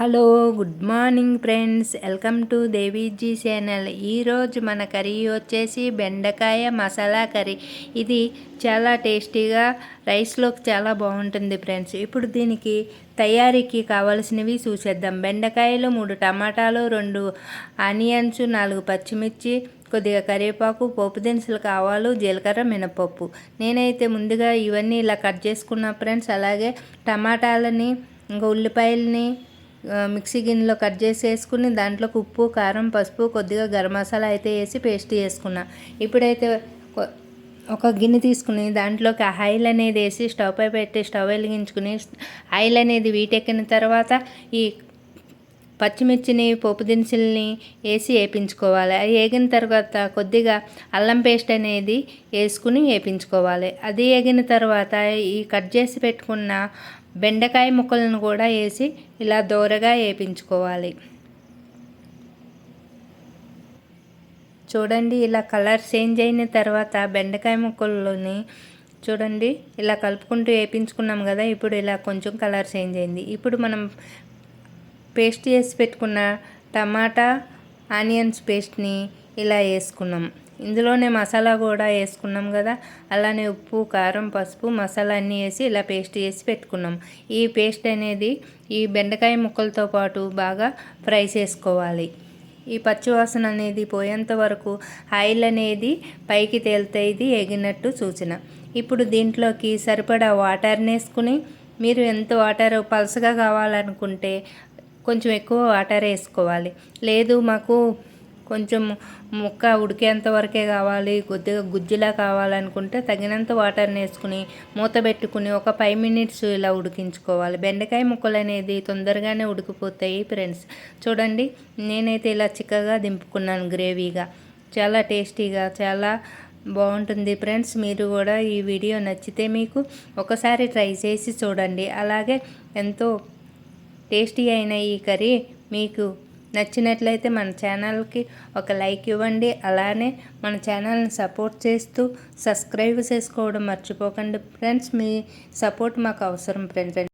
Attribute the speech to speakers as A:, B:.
A: Hello good morning friends. Welcome to Deviji channel. ఈరోజు మన curry వచ్చేసి బెండకాయ మసాలా కర్రీ. ఇది చాలా టేస్టీగా రైస్లోకి చాలా బాగుంటుంది ఫ్రెండ్స్. ఇప్పుడు దీనికి తయారీకి కావలసినవి చూసేద్దాం. బెండకాయలు మూడు టమాటాలు రెండు ఆనియన్స్ నాలుగు పచ్చిమిర్చి కొద్దిగా కరివేపాకు పోపు దినుసులు కావాలు జీలకర్ర మినపప్పు. నేనైతే ముందుగా ఇవన్నీ ఇలా కట్ చేసుకున్న ఫ్రెండ్స్. అలాగే టమాటాలని ఇంకా ఉల్లిపాయలని మిక్సీ గిన్నెలో కట్ చేసి వేసుకుని దాంట్లోకి ఉప్పు కారం పసుపు కొద్దిగా గరం మసాలా అయితే వేసి పేస్ట్ చేసుకున్నా. ఇప్పుడైతే ఒక గిన్నె తీసుకుని దాంట్లోకి ఆయిల్ అనేది వేసి స్టవ్ పై పెట్టి స్టవ్ వెలిగించుకుని ఆయిల్ అనేది వీటెక్కిన తర్వాత ఈ పచ్చిమిర్చిని పోపు దినుసుల్ని వేసి వేపించుకోవాలి. అది వేగిన తర్వాత కొద్దిగా అల్లం పేస్ట్ అనేది వేసుకుని వేపించుకోవాలి. అది వేగిన తర్వాత ఈ కట్ చేసి పెట్టుకున్న బెండకాయ ముక్కలను కూడా వేసి ఇలా దోరగా వేపించుకోవాలి. చూడండి ఇలా కలర్ చేంజ్ అయిన తర్వాత బెండకాయ ముక్కల్లోని చూడండి ఇలా కలుపుకుంటూ వేపించుకున్నాం కదా ఇప్పుడు ఇలా కొంచెం కలర్ చేంజ్ అయింది. ఇప్పుడు మనం పేస్ట్ చేసి పెట్టుకున్న టమాటా ఆనియన్స్ పేస్ట్ని ఇలా వేసుకున్నాం. ఇందులోనే మసాలా కూడా వేసుకున్నాం కదా. అలానే ఉప్పు కారం పసుపు మసాలా అన్నీ వేసి ఇలా పేస్ట్ చేసి పెట్టుకున్నాం. ఈ పేస్ట్ అనేది ఈ బెండకాయ ముక్కలతో పాటు బాగా ఫ్రై చేసుకోవాలి. ఈ పచ్చివాసన అనేది పోయేంత వరకు ఆయిల్ అనేది పైకి తేలితే ఇది ఎగినట్టు సూచన. ఇప్పుడు దీంట్లోకి సరిపడా వాటర్ని వేసుకుని మీరు ఎంత వాటర్ పలుసగా కావాలనుకుంటే కొంచెం ఎక్కువ వాటర్ వేసుకోవాలి. లేదు మాకు కొంచెం ముక్క ఉడికేంత వరకే కావాలి కొద్దిగా గుజ్జులా కావాలనుకుంటే తగినంత వాటర్ని వేసుకుని మూత పెట్టుకుని ఒక ఫైవ్ మినిట్స్ ఇలా ఉడికించుకోవాలి. బెండకాయ ముక్కలు అనేది తొందరగానే ఉడికిపోతాయి ఫ్రెండ్స్ చూడండి నేనైతే ఇలా చిక్కగా దింపుకున్నాను గ్రేవీగా చాలా టేస్టీగా చాలా బాగుంటుంది ఫ్రెండ్స్ మీరు కూడా ఈ వీడియో నచ్చితే మీకు ఒకసారి ట్రై చేసి చూడండి. అలాగే ఎంతో టేస్టీ అయిన ఈ కర్రీ మీకు నచ్చినట్లయితే మన ఛానల్కి ఒక లైక్ ఇవ్వండి. అలానే మన ఛానల్ని సపోర్ట్ చేస్తూ సబ్స్క్రైబ్ చేసుకోవడం మర్చిపోకండి. ఫ్రెండ్స్ మీ సపోర్ట్ మాకు అవసరం. ఫ్రెండ్స్